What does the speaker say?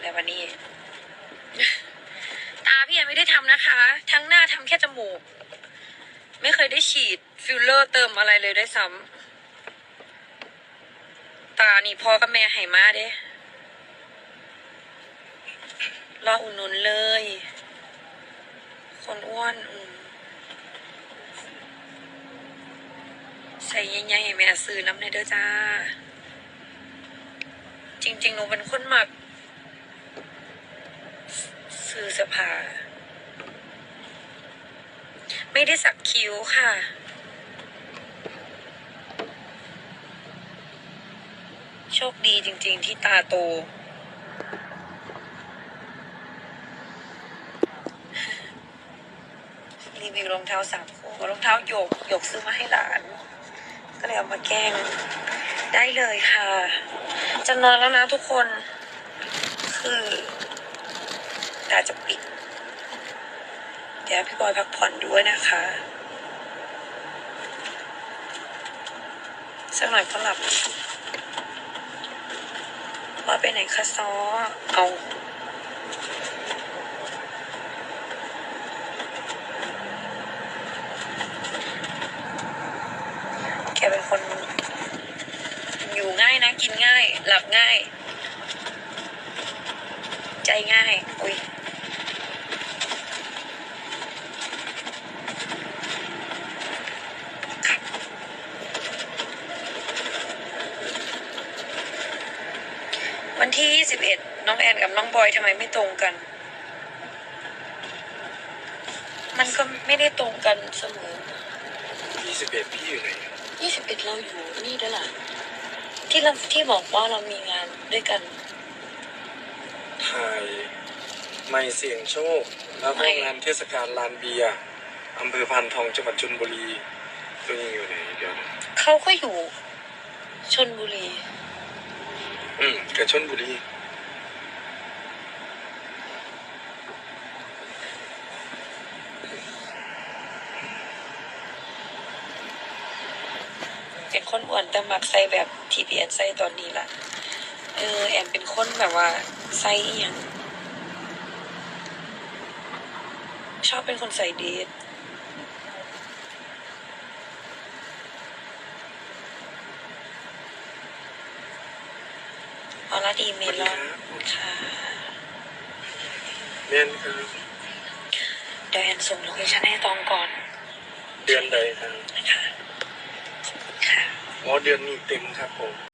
แล้ววันนี้ ตาพี่ยังไม่ได้ทำนะคะ ทั้งหน้าทำแค่จมูก ไม่เคยได้ฉีดฟิลเลอร์เติมอะไรเลยได้ซ้ำตานี่พ่อกับแม่ให้มาเด้รออุ่นนุนเลย คนอ้วนอืมใส่ใหญ่ๆให้แม่ซื้อน้ำในเด้อจ้า จริง ๆ หนูเป็นคนหมัก ซื้อสื้อผ้าไม่ได้สักคิ้วค่ะ โชคดีจริง ๆ ที่ตาโต รีวิวรองเท้าสามคู่รองเท้าหยกหยกซื้อมาให้หลาน ก็เลยเอามาแกล้ง ได้เลยค่ะ จะนอนแล้วนะทุกคน คือ ตาจะปิด เดี๋ยวพี่บอยพักผ่อนด้วยนะคะสักหน่อยก็หลับว่าไปไหนคะซอเอาแกเป็นคน อยู่ง่ายนะ กินง่าย หลับง่าย ใจง่าย อุ้ย วันที่ 21 น้องแอนกับน้องบอยทำไมไม่ตรงกัน มันก็ไม่ได้ตรงกันเสมอ ยี่สิบเอ็ดพี่อยู่ไหนอะยี่สิบเอ็ดเราอยู่นี่ด้วยล่ะ ที่เราที่บอกว่าเรามีงานด้วยกัน ถ่ายไม่เสี่ยงโชคแล้วก็ไม่ งานเทศกาลลานเบียร์อำเภอพานทองจังหวัดชลบุรีตัวยังอยู่ไหนเดี๋ยวนะเขาก็อยู่ชนบุรี อืมกับชลบุรีเป็นคนอ้วนแต่มักใส่แบบที่พี่แอนใส่ตอนนี้ล่ะ เออ แอนเป็นคนแบบว่าใส่อหย่างชอบเป็นคนใส่เดท ออลาดีเมลอนค่ะเดือนคือเดี๋ยวแอนส่งโลเคชั่นให้ตองก่อน เดือนใดครับนะคะค่ะ อ๋อเดือนนี้เต็มครับผม